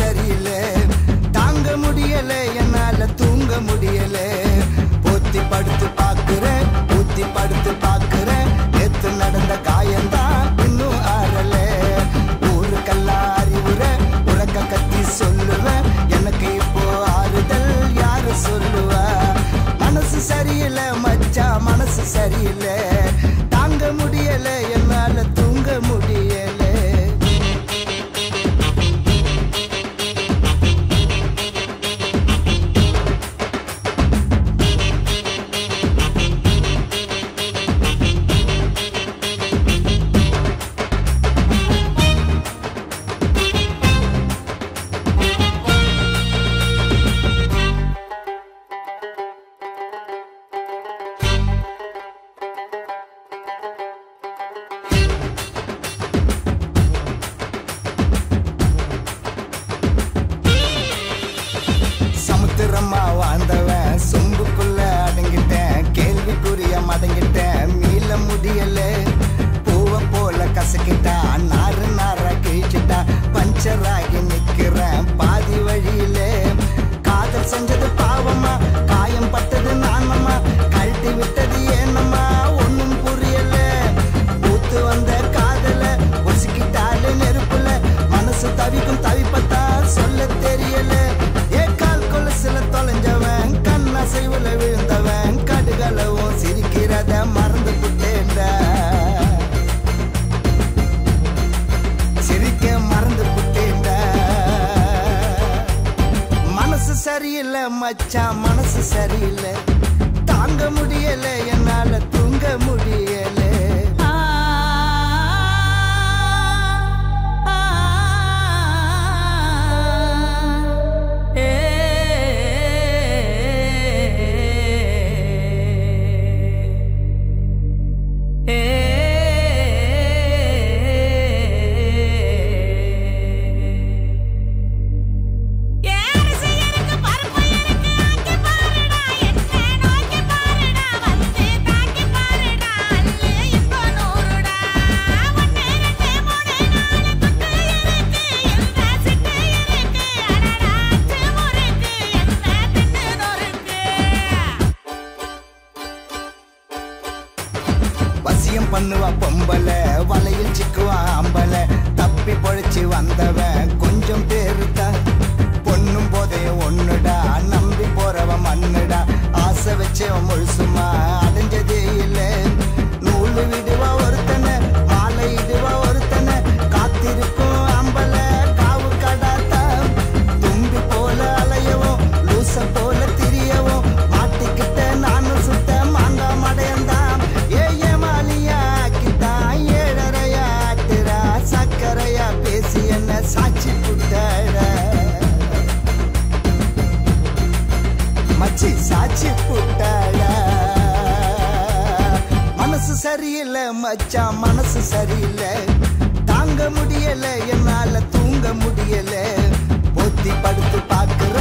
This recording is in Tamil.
சரியில்லை. தாங்க முடியல என்னால தூங்க முடியல. போத்தி படுத்து பாக்குறேன் ஊத்தி படுத்து பாக்குறேன் நேத்து நடந்த காயம்தான் இன்னும் ஆறல ஊருக்கெல்லாம் அறிவுரை உறக்க கத்தி சொல்லுவேன். எனக்கு இப்போ ஆறுதல் யாரு சொல்லுவா? மனசு சரியில்லை மச்சா மனசு சரியில்லை. சரியில்லை மச்சான் மனசு சரியில்லை. வசியம் பண்ணுவா பொம்பல வலையில் சிக்குவா. வச்சு புட்டாளா மனசு சரியில்லை மச்சான் மனசு சரியில்லை. தாங்க முடியல என்னால தூங்க முடியல. ஒத்தி படுத்து பாக்குற